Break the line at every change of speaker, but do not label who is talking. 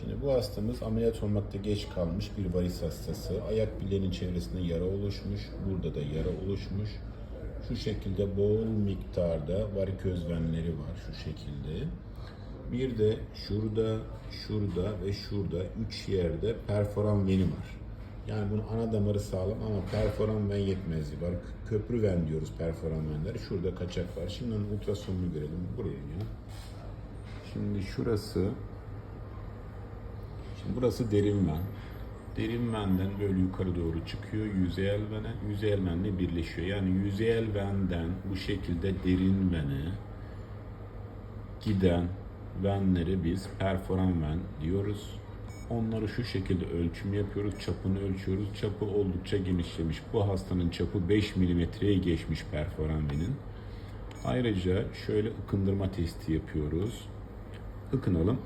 Şimdi bu hastamız ameliyat olmakta geç kalmış bir varis hastası. Ayak bileğinin çevresinde yara oluşmuş. Burada da yara oluşmuş. Şu şekilde bol miktarda variköz venleri var şu şekilde. Bir de şurada, şurada ve şurada üç yerde perforan veni var. Yani bunun ana damarı sağlam ama perforan ven yetmezliği var. Köprü ven diyoruz perforan venler. Şurada kaçak var. Şimdi onun ultrasonunu görelim. Buraya ya. Şimdi şurası Şimdi burası derin ven. Derin venden böyle yukarı doğru çıkıyor yüzeyel vene. Yüzeyel venle birleşiyor. Yani yüzeyel venden bu şekilde derin vene giden venleri biz perforan ven diyoruz. Onları şu şekilde ölçüm yapıyoruz. Çapını ölçüyoruz. Çapı oldukça genişlemiş. Bu hastanın çapı 5 milimetreye geçmiş perforan venin. Ayrıca şöyle ıkındırma testi yapıyoruz. Ikınalım.